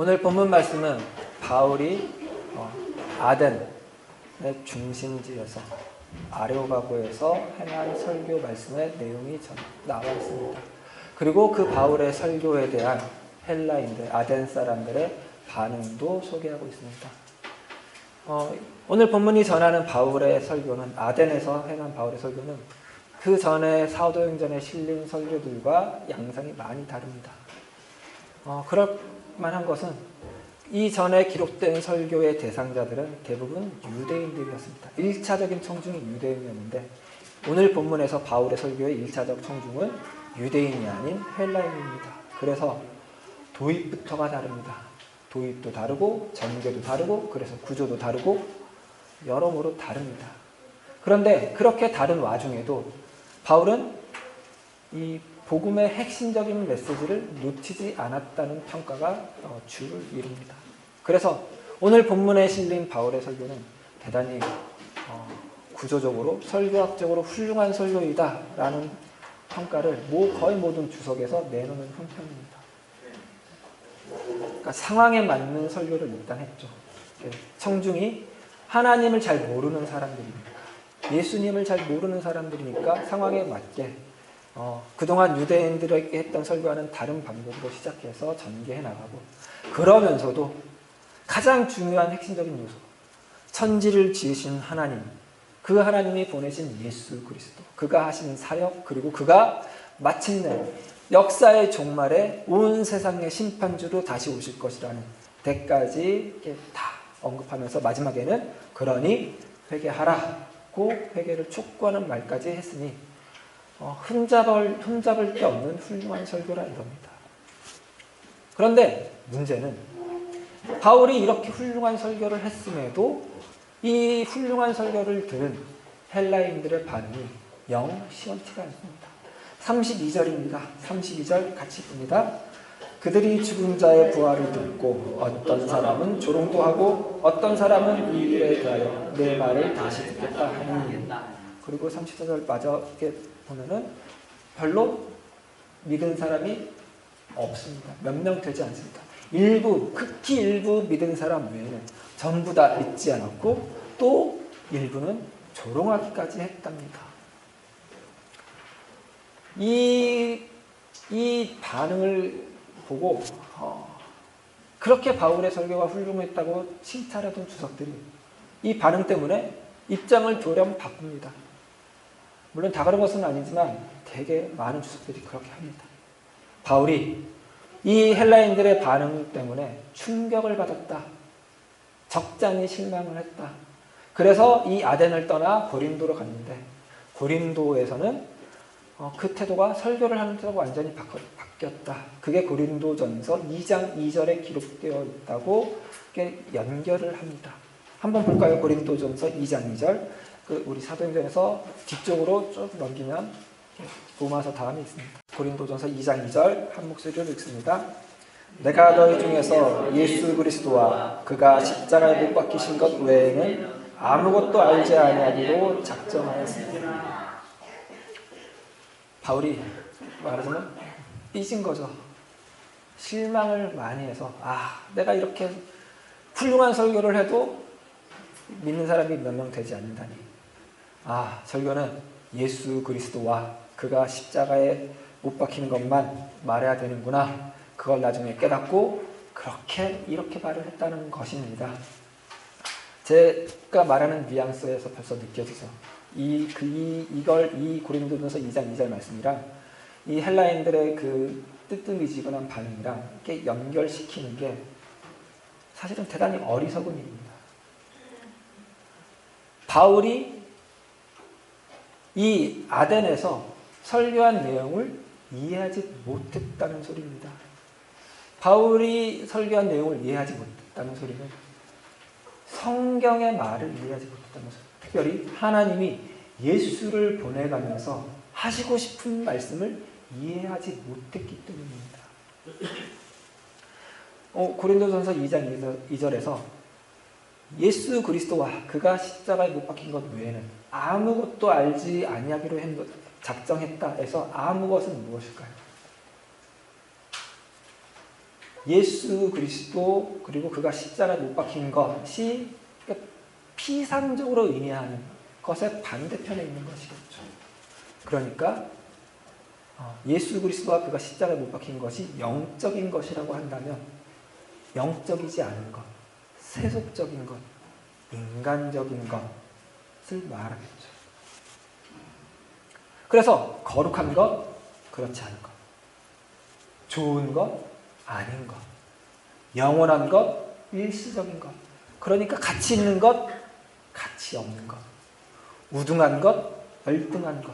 오늘 본문 말씀은 바울이 어, 아덴의 중심지에서 아레오가고에서 행한 설교 말씀의 내용이 전- 나와 있습니다. 그리고 그 바울의 설교에 대한 헬라인들, 아덴 사람들의 반응도 소개하고 있습니다. 어, 오늘 본문이 전하는 바울의 설교는 아덴에서 행한 바울의 설교는 그 전에 사도행전에 실린 설교들과 양상이 많이 다릅니다. 어, 그럴 만한 것은 이 전에 기록된 설교의 대상자들은 대부분 유대인들이었습니다. 1차적인 청중이 유대인이었는데 오늘 본문에서 바울의 설교의 1차적 청중은 유대인이 아닌 헬라인입니다. 그래서 도입부터가 다릅니다. 도입도 다르고 전개도 다르고 그래서 구조도 다르고 여러모로 다릅니다. 그런데 그렇게 다른 와중에도 바울은 이 복음의 핵심적인 메시지를 놓치지 않았다는 평가가 어, 주를 이룹니다. 그래서 오늘 본문에 실린 바울의 설교는 대단히 어, 구조적으로 설교학적으로 훌륭한 설교이다라는 평가를 뭐 거의 모든 주석에서 내놓는 형편입니다. 그러니까 상황에 맞는 설교를 일단 했죠. 청중이 하나님을 잘 모르는 사람들이니까 예수님을 잘 모르는 사람들이니까 상황에 맞게 어, 그동안 유대인들에게 했던 설교와는 다른 방법으로 시작해서 전개해 나가고 그러면서도 가장 중요한 핵심적인 요소 천지를 지으신 하나님 그 하나님이 보내신 예수 그리스도 그가 하신 사역 그리고 그가 마침내 역사의 종말에 온 세상의 심판주로 다시 오실 것이라는 이렇게 다 언급하면서 마지막에는 그러니 회개하라고 회개를 촉구하는 말까지 했으니 어, 흠잡을, 흠잡을 게 없는 훌륭한 설교라 이겁니다. 그런데 문제는 바울이 이렇게 훌륭한 설교를 했음에도 이 훌륭한 설교를 들은 헬라인들의 반응이 영 시원치가 않습니다. 32절입니다. 32절 같이 봅니다. 그들이 죽은 자의 부활을 듣고 어떤 사람은 조롱도 하고 어떤 사람은 이 일에 대하여 내 말을 다시 듣겠다 하니 그리고 34절 마저 보면은 별로 믿은 사람이 없습니다. 몇 명 되지 않습니다. 일부, 극히 일부 믿은 사람 외에는 전부 다 믿지 않았고 또 일부는 조롱하기까지 했답니다. 이, 이 반응을 보고 어, 그렇게 바울의 설교가 훌륭했다고 칭찬하던 주석들이 이 반응 때문에 입장을 돌연 바꿉니다. 물론 다 그런 것은 아니지만 되게 많은 주석들이 그렇게 합니다. 바울이 이 헬라인들의 반응 때문에 충격을 받았다. 적잖이 실망을 했다. 그래서 이 아덴을 떠나 고린도로 갔는데 고린도에서는 어, 그 태도가 설교를 하는 태도가 완전히 바뀌- 바뀌었다. 그게 고린도전서 2장 2절에 기록되어 있다고 연결을 합니다. 한번 볼까요? 고린도전서 2장 2절. 그 우리 사도행전에서 뒤쪽으로 쭉 넘기면 로마서 다음에 있습니다. 고린도전서 2장 2절 한 목소리로 읽습니다. 내가 너희 중에서 예수 그리스도와 그가 십자가에 못 박히신 것 외에는 아무것도 알지 아니하기로 작정하였습니다. 바울이 말하자면 삐진 거죠. 실망을 많이 해서 아 내가 이렇게 훌륭한 설교를 해도 믿는 사람이 몇 명 되지 않는다니. 아 설교는 예수 그리스도와 그가 십자가에 못 박히는 것만 말해야 되는구나. 그걸 나중에 깨닫고 그렇게 이렇게 말을 했다는 것입니다. 제가 말하는 뉘앙스에서 벌써 느껴지죠. 이, 그, 이, 이걸, 이 고린도전서 2장 2절 말씀이랑 이 헬라인들의 그 뜨뜻미지근한 반응이랑 이렇게 연결시키는 게 사실은 대단히 어리석은 일입니다. 바울이 이 아덴에서 설교한 내용을 이해하지 못했다는 소리입니다. 바울이 설교한 내용을 이해하지 못했다는 소리는 성경의 말을 이해하지 못했다는 소리. 특별히 하나님이 예수를 보내가면서 하시고 싶은 말씀을 이해하지 못했기 때문입니다. 어, 고린도전서 2장 2절에서 예수 그리스도와 그가 십자가에 못 박힌 것 외에는 아무것도 알지 아니하기로 했- 작정했다 해서 아무것은 무엇일까요? 예수 그리스도 그리고 그가 십자가에 못 박힌 것이 피상적으로 의미하는 것의 반대편에 있는 것이겠죠. 그러니까 어, 예수 그리스도와 그가 십자가에 못 박힌 것이 영적인 것이라고 한다면 영적이지 않은 것, 세속적인 것, 인간적인 것을 말하겠죠. 그래서 거룩한 것, 그렇지 않은 것, 좋은 것, 아닌 것, 영원한 것, 일시적인 것, 그러니까 가치 있는 것, 가치 없는 것, 우등한 것, 열등한 것,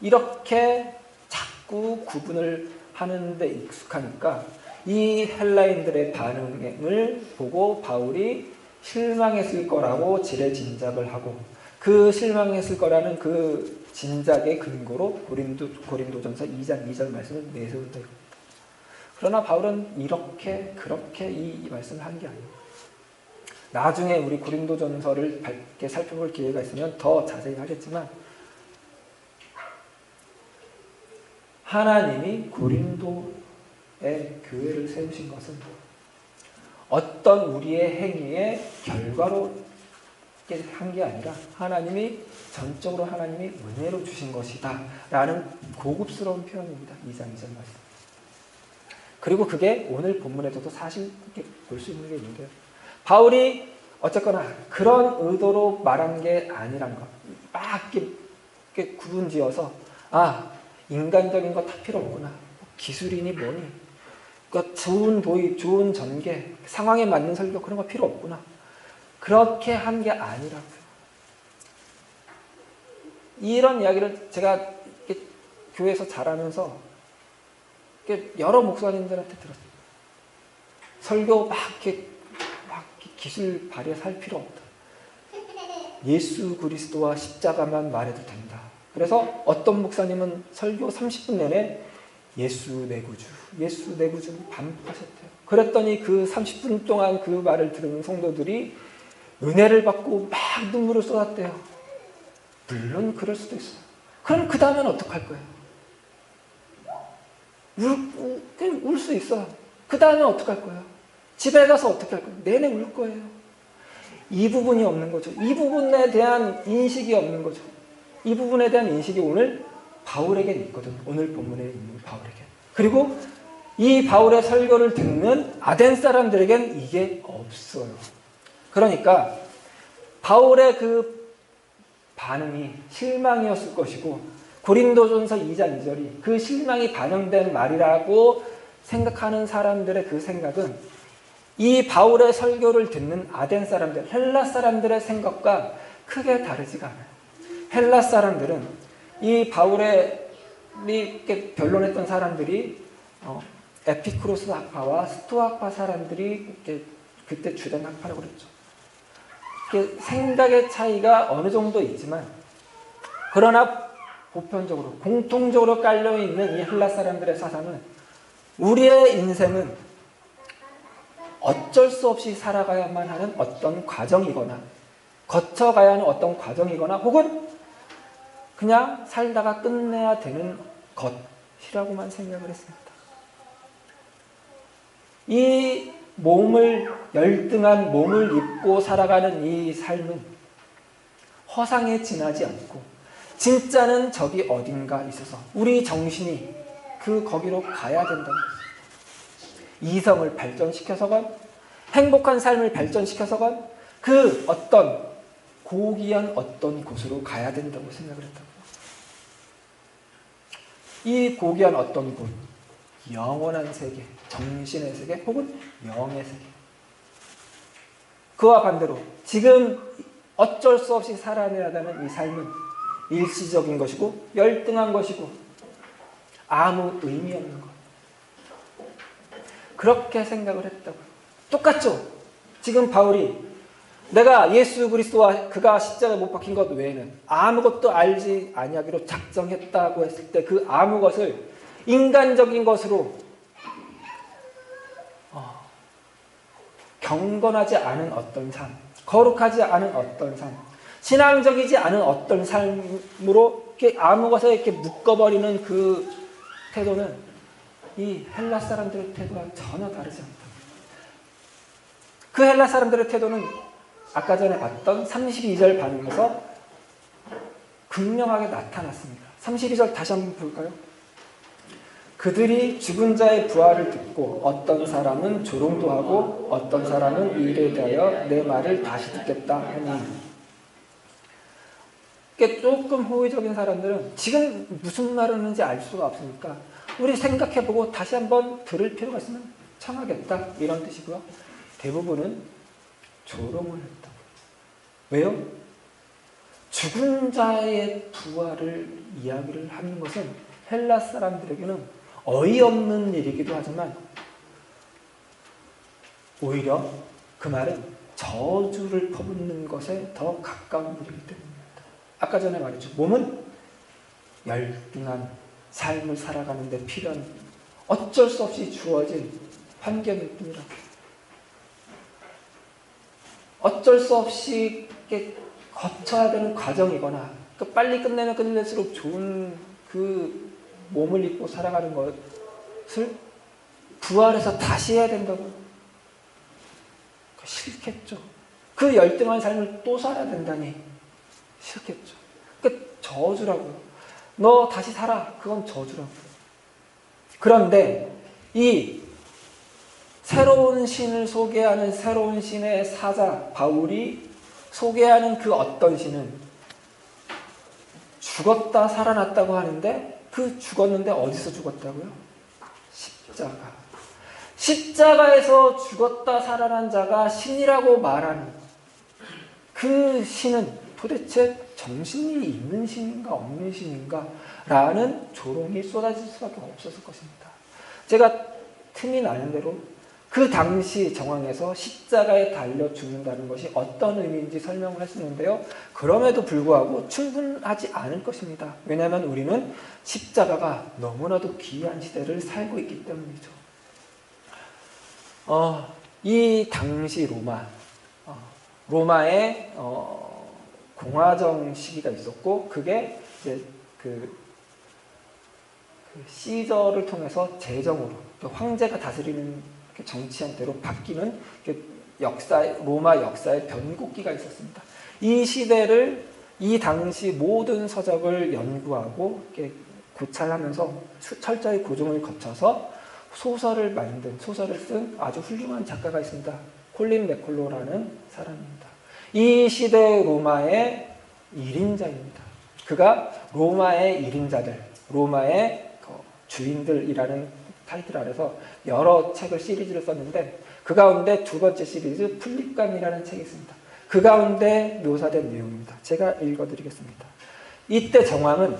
이렇게 자꾸 구분을 하는데 익숙하니까 이 헬라인들의 반응을 보고 바울이 실망했을 거라고 지레 짐작을 하고 그 실망했을 거라는 그 진작의 근거로 고린도, 고린도전서 2장 2절 말씀을 내세운다. 그러나 바울은 이렇게 그렇게 이, 이 말씀을 한 게 아니에요. 나중에 우리 고린도전서를 밝게 살펴볼 기회가 있으면 더 자세히 하겠지만 하나님이 고린도의 교회를 세우신 것은 어떤 우리의 행위의 결과로 한 게 아니라 하나님이 전적으로 하나님이 은혜로 주신 것이다 라는 고급스러운 표현입니다. 2장 2절 말씀. 그리고 그게 오늘 본문에서도 사실 볼 수 있는 게 있는데요. 바울이 어쨌거나 그런 의도로 말한 게 아니란 것. 막 이렇게 구분 지어서 아 인간적인 거 다 필요 없구나. 기술이니 뭐니. 그러니까 좋은 도입, 좋은 전개, 상황에 맞는 설교 그런 거 필요 없구나. 그렇게 한 게 아니라고요. 이런 이야기를 제가 교회에서 자라면서 여러 목사님들한테 들었어요. 설교 막 이렇게 막 기술 발휘해서 할 필요 없다. 예수 그리스도와 십자가만 말해도 된다. 그래서 어떤 목사님은 설교 30분 내내 예수 내 구주, 예수 내 구주 반복하셨대요. 그랬더니 그 30분 동안 그 말을 들은 성도들이 은혜를 받고 막 눈물을 쏟았대요. 물론 그럴 수도 있어요. 그럼 그 다음엔 어떡할 거예요? 울, 울 수 있어요. 그 다음에 어떡할 거예요? 집에 가서 어떻게 할 거예요? 내내 울 거예요. 이 부분이 없는 거죠. 이 부분에 대한 인식이 없는 거죠. 이 부분에 대한 인식이 오늘 바울에게 있거든. 오늘 본문에 있는 바울에게. 그리고 이 바울의 설교를 듣는 아덴 사람들에겐 이게 없어요. 그러니까 바울의 그 반응이 실망이었을 것이고 고린도전서 2장 2절이 그 실망이 반영된 말이라고 생각하는 사람들의 그 생각은 이 바울의 설교를 듣는 아덴 사람들, 헬라 사람들의 생각과 크게 다르지가 않아요. 헬라 사람들은 이 바울의 이렇게 변론했던 사람들이 어, 에피크로스 학파와 스토아파 사람들이 그때 주된 학파라고 그랬죠. 생각의 차이가 어느 정도 있지만 그러나 보편적으로 공통적으로 깔려 있는 이 헬라 사람들의 사상은 우리의 인생은 어쩔 수 없이 살아가야만 하는 어떤 과정이거나 거쳐가야 하는 어떤 과정이거나 혹은 그냥 살다가 끝내야 되는 것이라고만 생각을 했습니다. 이 몸을 열등한 몸을 입고 살아가는 이 삶은 허상에 지나지 않고 진짜는 저기 어딘가 있어서 우리 정신이 그 거기로 가야 된다는 것입니다. 이성을 발전시켜서건 행복한 삶을 발전시켜서건 그 어떤 고귀한 어떤 곳으로 가야 된다고 생각을 했다고. 이 고귀한 어떤 곳, 영원한 세계, 정신의 세계 혹은 영의 세계. 그와 반대로 지금 어쩔 수 없이 살아내야 되는 이 삶은 일시적인 것이고 열등한 것이고 아무 의미 없는 것. 그렇게 생각을 했다고요. 똑같죠? 지금 바울이 내가 예수 그리스도와 그가 십자가에 못 박힌 것 외에는 아무것도 알지 아니하기로 작정했다고 했을 때 그 아무 것을 인간적인 것으로 경건하지 않은 어떤 삶, 거룩하지 않은 어떤 삶, 신앙적이지 않은 어떤 삶으로 이렇게 아무 것에 이렇게 묶어버리는 그 태도는 이 헬라 사람들의 태도와 전혀 다르지 않다. 그 헬라 사람들의 태도는 아까 전에 봤던 32절 반응에서 극명하게 나타났습니다. 32절 다시 한번 볼까요? 그들이 죽은 자의 부활을 듣고 어떤 사람은 조롱도 하고 어떤 사람은 일에 대하여 내 말을 다시 듣겠다 하니 조금 호의적인 사람들은 지금 무슨 말을 하는지 알 수가 없으니까 우리 생각해보고 다시 한번 들을 필요가 있으면 청하겠다 이런 뜻이고요. 대부분은 조롱을 했다. 왜요? 죽은 자의 부활을 이야기를 하는 것은 헬라 사람들에게는 어이없는 일이기도 하지만 오히려 그 말은 저주를 퍼붓는 것에 더 가까운 일이기 때문입니다. 아까 전에 말했죠. 몸은 열등한 삶을 살아가는데 필요한 어쩔 수 없이 주어진 환경일 뿐이라고. 어쩔 수 없이 거쳐야 되는 과정이거나 그 빨리 끝내면 끝낼수록 좋은 그 몸을 입고 살아가는 것을 부활해서 다시 해야 된다고 싫겠죠. 그 열등한 삶을 또 살아야 된다니 싫겠죠. 그 저주라고요. 너 다시 살아. 그건 저주라고요. 그런데 이 새로운 신을 소개하는 새로운 신의 사자 바울이 소개하는 그 어떤 신은 죽었다 살아났다고 하는데 그 죽었는데 어디서 죽었다고요? 십자가. 십자가에서 죽었다 살아난 자가 신이라고 말하는 그 신은 도대체 정신이 있는 신인가 없는 신인가 라는 조롱이 쏟아질 수밖에 없었을 것입니다. 제가 틈이 나는 대로 그 당시 정황에서 십자가에 달려 죽는다는 것이 어떤 의미인지 설명을 했었는데요. 그럼에도 불구하고 충분하지 않을 것입니다. 왜냐하면 우리는 십자가가 너무나도 귀한 시대를 살고 있기 때문이죠. 어, 이 당시 로마, 어, 로마의 어, 공화정 시기가 있었고, 그게 이제 그, 그 시저를 통해서 재정으로 그 황제가 다스리는 정치한 대로 바뀌는 역사 로마 역사의 변곡기가 있었습니다. 이 시대를 이 당시 모든 서적을 연구하고 고찰하면서 철저히 고증을 거쳐서 소설을 만든 소설을 쓴 아주 훌륭한 작가가 있습니다. 콜린 맥콜로라는 사람입니다. 이 시대 로마의 1인자입니다. 그가 로마의 1인자들, 로마의 주인들이라는 타이틀 아래서 여러 책을 시리즈를 썼는데 그 가운데 두 번째 시리즈 플립감이라는 책이 있습니다. 그 가운데 묘사된 내용입니다. 제가 읽어드리겠습니다. 이때 정황은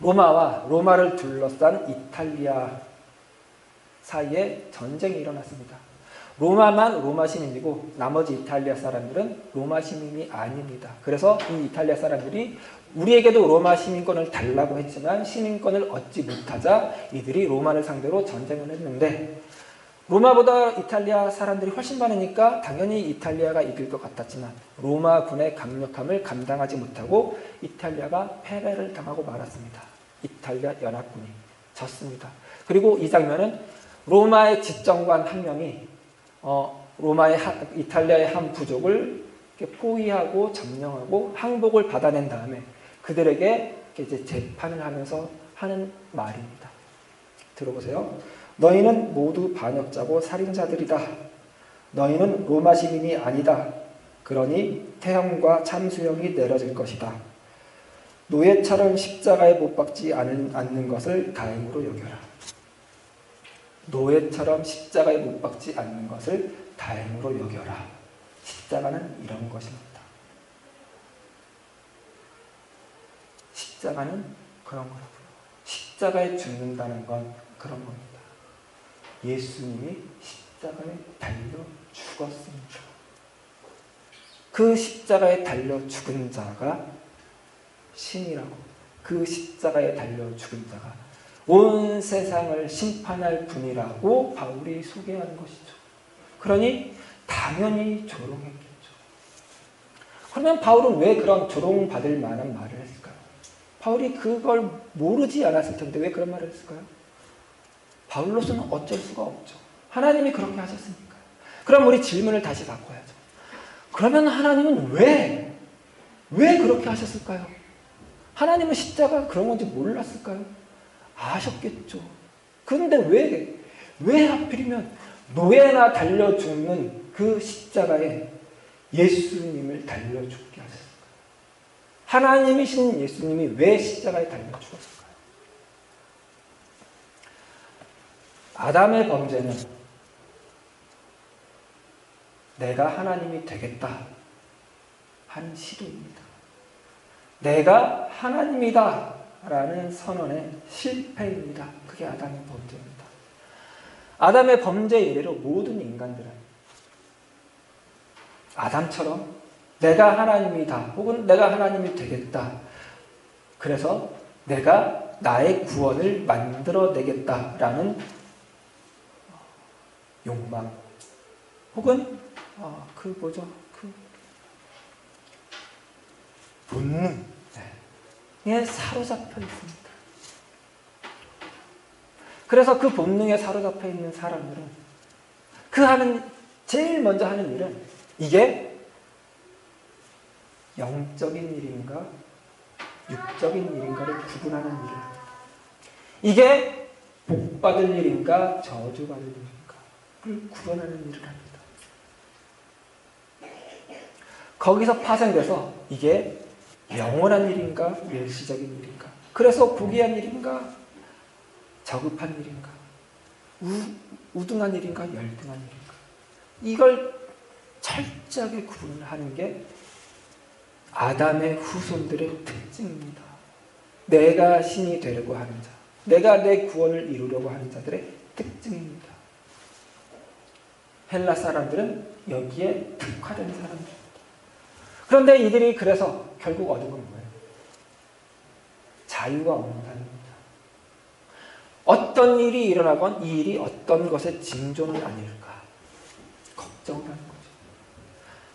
로마와 로마를 둘러싼 이탈리아 사이에 전쟁이 일어났습니다. 로마만 로마 시민이고 나머지 이탈리아 사람들은 로마 시민이 아닙니다. 그래서 이 이탈리아 사람들이 우리에게도 로마 시민권을 달라고 했지만 시민권을 얻지 못하자 이들이 로마를 상대로 전쟁을 했는데 로마보다 이탈리아 사람들이 훨씬 많으니까 당연히 이탈리아가 이길 것 같았지만 로마군의 강력함을 감당하지 못하고 이탈리아가 패배를 당하고 말았습니다. 이탈리아 연합군이 졌습니다. 그리고 이 장면은 로마의 집정관 한 명이 어, 로마의 한, 이탈리아의 한 부족을 포위하고 점령하고 항복을 받아낸 다음에 그들에게 이제 재판을 하면서 하는 말입니다. 들어보세요. 너희는 모두 반역자고 살인자들이다. 너희는 로마 시민이 아니다. 그러니 태형과 참수형이 내려질 것이다. 노예처럼 십자가에 못 박지 않는 것을 다행으로 여겨라. 노예처럼 십자가에 못 박지 않는 것을 다행으로 여겨라. 십자가는 이런 것입니다. 십자가는 그런 거라고요. 십자가에 죽는다는 건 그런 겁니다. 예수님이 십자가에 달려 죽었습니다. 그 십자가에 달려 죽은 자가 신이라고 그 십자가에 달려 죽은 자가 온 세상을 심판할 분이라고 바울이 소개하는 것이죠. 그러니 당연히 조롱했겠죠. 그러면 바울은 왜 그런 조롱받을 만한 말을 했을까요? 바울이 그걸 모르지 않았을 텐데 왜 그런 말을 했을까요? 바울로서는 어쩔 수가 없죠. 하나님이 그렇게 하셨으니까. 그럼 우리 질문을 다시 바꿔야죠. 그러면 하나님은 왜, 왜 그렇게 하셨을까요? 하나님은 십자가 그런 건지 몰랐을까요? 아셨겠죠. 그런데 왜, 왜 하필이면 노예나 달려 죽는 그 십자가에 예수님을 달려 죽게 하셨을까요? 하나님이신 예수님이 왜 십자가에 달려 죽었을까요? 아담의 범죄는 내가 하나님이 되겠다 한 시도입니다. 내가 하나님이다 라는 선언의 실패입니다. 그게 아담의 범죄입니다. 아담의 범죄 이래로 모든 인간들은 아담처럼 내가 하나님이다 혹은 내가 하나님이 되겠다. 그래서 내가 나의 구원을 만들어내겠다라는 욕망 혹은 어, 그 뭐죠 그 본능 에 사로잡혀 있습니다. 그래서 그 본능에 사로잡혀 있는 사람들은 그 하는 제일 먼저 하는 일은 이게 영적인 일인가 육적인 일인가를 구분하는 일입니다. 이게 복받을 일인가 저주받을 일인가를 구분하는 일을 합니다. 거기서 파생돼서 이게 영원한 일인가 일시적인 일인가 그래서 고귀한 일인가 저급한 일인가 우, 우등한 일인가 열등한 일인가 이걸 철저하게 구분을 하는 게 아담의 후손들의 특징입니다. 내가 신이 되려고 하는 자, 내가 내 구원을 이루려고 하는 자들의 특징입니다. 헬라 사람들은 여기에 특화된 사람들입니다. 그런데 이들이 그래서 결국 얻은 건 뭐예요? 자유가 없는 삶입니다. 어떤 일이 일어나건 이 일이 어떤 것의 징조는 아닐까 걱정하는 거죠.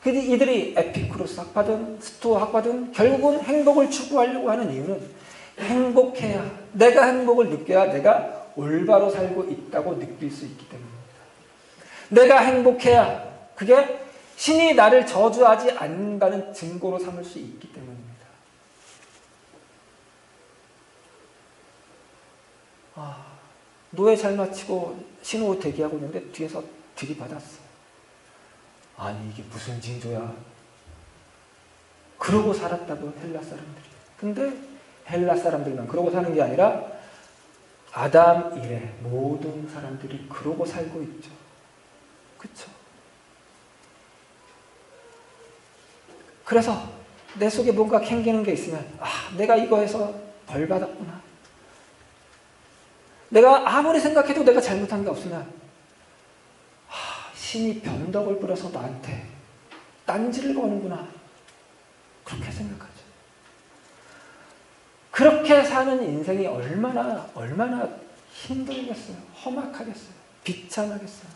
근데 이들이 에피쿠로스 학파든 스토아 학파든 결국은 행복을 추구하려고 하는 이유는 행복해야 내가 행복을 느껴야 내가 올바로 살고 있다고 느낄 수 있기 때문입니다. 내가 행복해야 그게 신이 나를 저주하지 않는다는 증거로 삼을 수 있기 때문입니다. 아, 노예 잘 마치고 신호 대기하고 있는데 뒤에서 들이받았어. 아니 이게 무슨 징조야? 그러고 살았다고 헬라 사람들이. 근데 헬라 사람들만 그러고 사는 게 아니라 아담 이래 모든 사람들이 그러고 살고 있죠. 그렇죠? 그래서 내 속에 뭔가 캥기는 게 있으면 아 내가 이거에서 벌 받았구나. 내가 아무리 생각해도 내가 잘못한 게 없으면 아, 신이 변덕을 부려서 나한테 딴지를 거는구나. 그렇게 생각하죠. 그렇게 사는 인생이 얼마나 얼마나 힘들겠어요. 험악하겠어요. 비참하겠어요.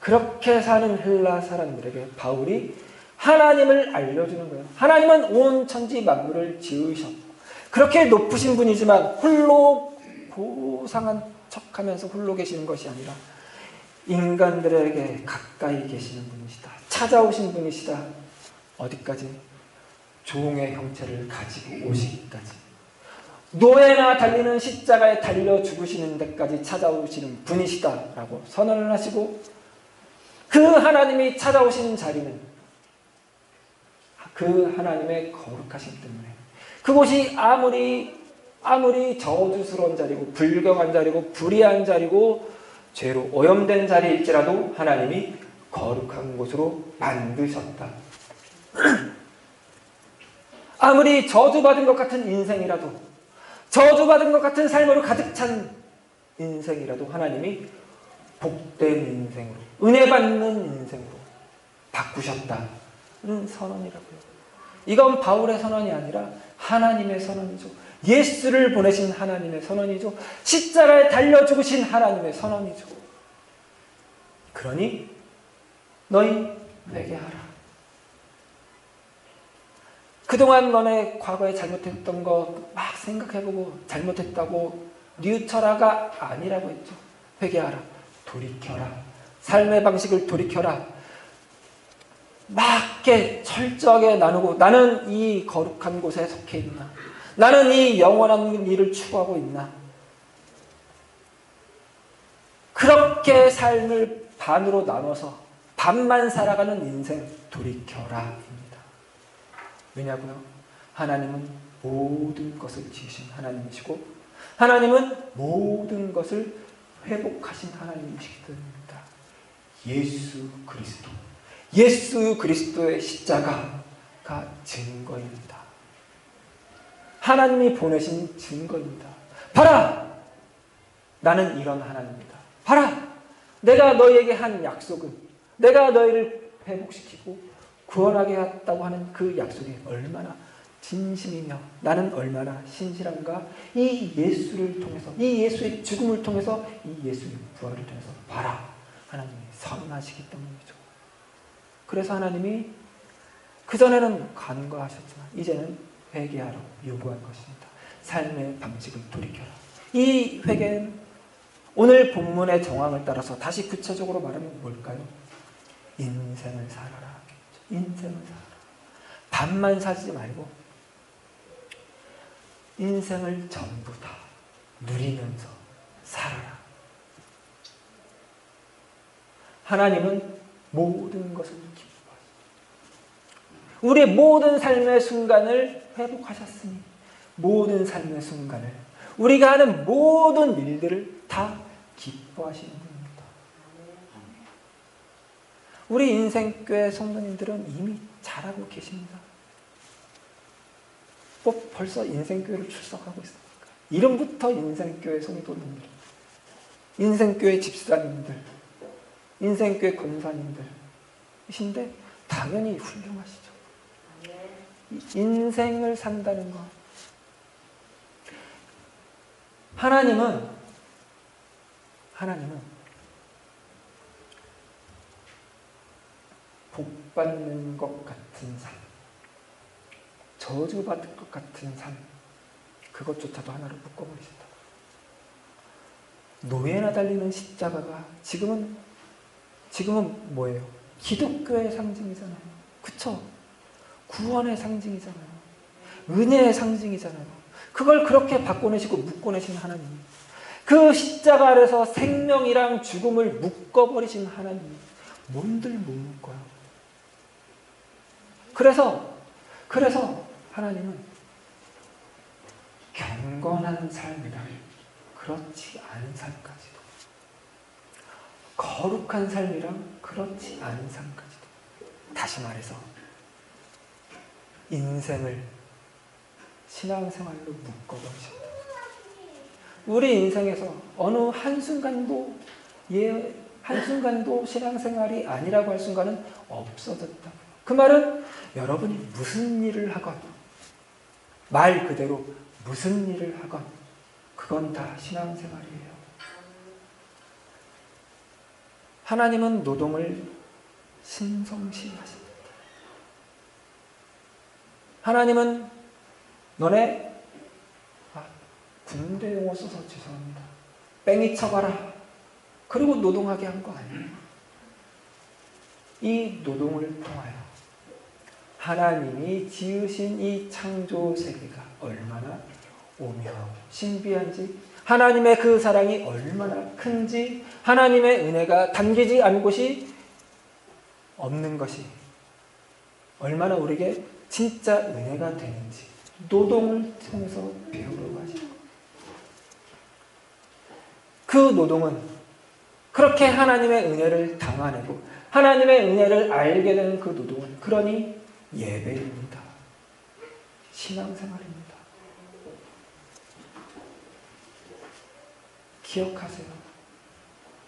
그렇게 사는 헬라 사람들에게 바울이 하나님을 알려주는 거예요. 하나님은 온 천지 만물을 지으셨고 그렇게 높으신 분이지만 홀로 고상한 척하면서 홀로 계시는 것이 아니라 인간들에게 가까이 계시는 분이시다. 찾아오신 분이시다. 어디까지? 종의 형체를 가지고 오시기까지. 노예나 달리는 십자가에 달려 죽으시는 데까지 찾아오시는 분이시다라고 선언을 하시고 그 하나님이 찾아오시는 자리는 그 하나님의 거룩하심 때문에 그곳이 아무리 아무리 저주스러운 자리고 불경한 자리고 불의한 자리고 죄로 오염된 자리일지라도 하나님이 거룩한 곳으로 만드셨다. 아무리 저주받은 것 같은 인생이라도 저주받은 것 같은 삶으로 가득 찬 인생이라도 하나님이 복된 인생으로 은혜 받는 인생으로 바꾸셨다 는 선언이라고요. 이건 바울의 선언이 아니라 하나님의 선언이죠. 예수를 보내신 하나님의 선언이죠. 십자가에 달려 죽으신 하나님의 선언이죠. 그러니 너희 내게 하라. 그동안 너네 과거에 잘못했던 거 막 생각해보고 잘못했다고 뉴처라가 아니라고 했죠. 회개하라. 돌이켜라. 삶의 방식을 돌이켜라. 맞게 철저하게 나누고 나는 이 거룩한 곳에 속해 있나? 나는 이 영원한 일을 추구하고 있나? 그렇게 삶을 반으로 나눠서 반만 살아가는 인생 돌이켜라입니다. 왜냐고요? 하나님은 모든 것을 지으신 하나님이시고 하나님은 모든 것을 회복하신 하나님이시기 때문입니다. 예수 그리스도. 예수 그리스도의 십자가가 증거입니다. 하나님이 보내신 증거입니다. 봐라! 나는 이런 하나님이다. 봐라! 내가 너희에게 한 약속은 내가 너희를 회복시키고 구원하게 했다고 하는 그 약속이 얼마나 진심이며 나는 얼마나 신실한가 이 예수를 통해서 이 예수의 죽음을 통해서 이 예수의 부활을 통해서 봐라 하나님이 선하시기 때문이죠. 그래서 하나님이 그전에는 간과하셨지만 이제는 회개하라고 요구한 것입니다. 삶의 방식을 돌이켜라. 이 회개는 오늘 본문의 정황을 따라서 다시 구체적으로 말하면 뭘까요? 인생을 살아라. 인생을 살아라. 반만 살지 말고 인생을 전부 다 누리면서 살아라. 하나님은 모든 것을 기뻐하십니다. 우리의 모든 삶의 순간을 회복하셨으니 모든 삶의 순간을 우리가 하는 모든 일들을 다 기뻐하시는 분입니다. 우리 인생교회 성도님들은 이미 잘하고 계십니다. 뭐 벌써 인생교회를 출석하고 있습니까? 이름부터 인생교회 성도님들, 인생교회 집사님들, 인생교회 권사님들이신데 당연히 훌륭하시죠. 인생을 산다는 것. 하나님은 하나님은 복 받는 것 같은 삶, 저주 받을 것 같은 삶, 그것조차도 하나로 묶어버리신다. 노예나 달리는 십자가가 지금은 지금은 뭐예요? 기독교의 상징이잖아요. 그쵸? 구원의 상징이잖아요. 은혜의 상징이잖아요. 그걸 그렇게 바꿔내시고 묶어내신 하나님. 그 십자가 아래서 생명이랑 죽음을 묶어버리신 하나님. 뭔들 못 묶어요. 그래서, 그래서 하나님은 경건한 삶이랑 그렇지 않은 삶까지도 거룩한 삶이랑 그렇지 않은 삶까지도 다시 말해서 인생을 신앙생활로 묶어버리셨다. 우리 인생에서 어느 한순간도 예, 한순간도 신앙생활이 아니라고 할 순간은 없어졌다. 그 말은 여러분이 무슨 일을 하건 말 그대로 무슨 일을 하건 그건 다 신앙생활이에요. 하나님은 노동을 신성시 하십니다. 하나님은 너네 아, 군대 용어 써서 죄송합니다. 뺑이 쳐봐라. 그리고 노동하게 한 거 아니에요. 이 노동을 통하여 하나님이 지으신 이 창조 세계가 얼마나 오묘하고 신비한지 하나님의 그 사랑이 얼마나 큰지 하나님의 은혜가 담기지 않은 곳이 없는 것이 얼마나 우리에게 진짜 은혜가 되는지 노동을 통해서 배우러 가시고 그 노동은 그렇게 하나님의 은혜를 당하내고 하나님의 은혜를 알게 되는 그 노동은 그러니 예배입니다. 신앙생활입니다. 기억하세요.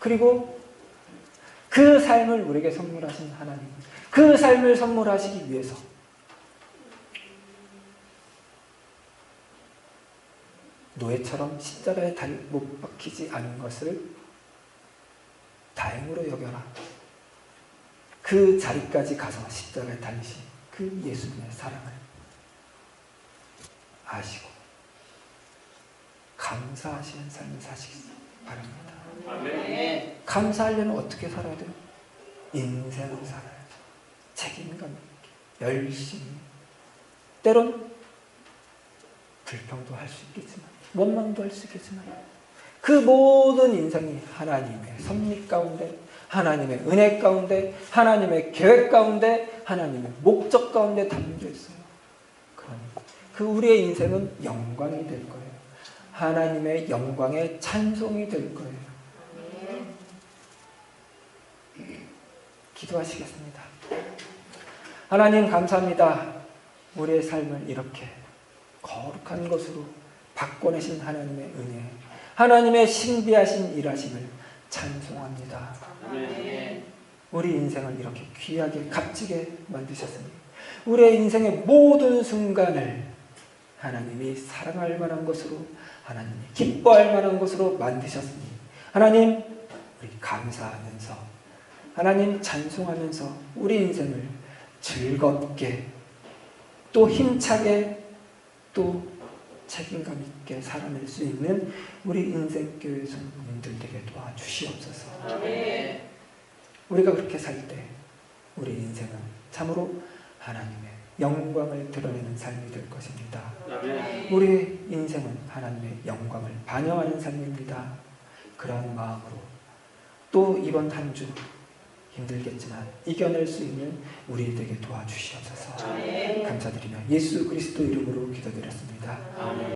그리고 그 삶을 우리에게 선물하신 하나님, 그 삶을 선물하시기 위해서 노예처럼 십자가에 못 박히지 않은 것을 다행으로 여겨라. 그 자리까지 가서 십자가에 달리신 그 예수님의 사랑을 아시고 감사하시는 삶을 사시기 바랍니다. 아멘. 감사하려면 어떻게 살아야 돼요? 인생을 살아야죠. 책임감 있게, 열심히. 때론 불평도 할 수 있겠지만, 원망도 할 수 있겠지만, 그 모든 인생이 하나님의 섭리 가운데, 하나님의 은혜 가운데, 하나님의 계획 가운데, 하나님의 목적 가운데 담겨 있어요. 그러니 그 우리의 인생은 영광이 될 거예요. 하나님의 영광의 찬송이 될 거예요. 기도하시겠습니다. 하나님 감사합니다. 우리의 삶을 이렇게 거룩한 것으로 바꿔내신 하나님의 은혜, 하나님의 신비하신 일하심을 찬송합니다. 우리 인생을 이렇게 귀하게 값지게 만드셨으니 우리의 인생의 모든 순간을 하나님이 사랑할 만한 것으로 하나님이 기뻐할 만한 것으로 만드셨으니 하나님 우리 감사하면서 하나님 찬송하면서 우리 인생을 즐겁게 또 힘차게 또 책임감 있게 살아낼 수 있는 우리 인생교회 성도님들 되게 도와주시옵소서. 우리가 그렇게 살 때 우리 인생은 참으로 하나님의 영광을 드러내는 삶이 될 것입니다. 우리의 인생은 하나님의 영광을 반영하는 삶입니다. 그러한 마음으로 또 이번 한 주 힘들겠지만 이겨낼 수 있는 우리 되게 도와주시옵소서. 감사드리며 예수 그리스도 이름으로 기도드렸습니다. 아멘.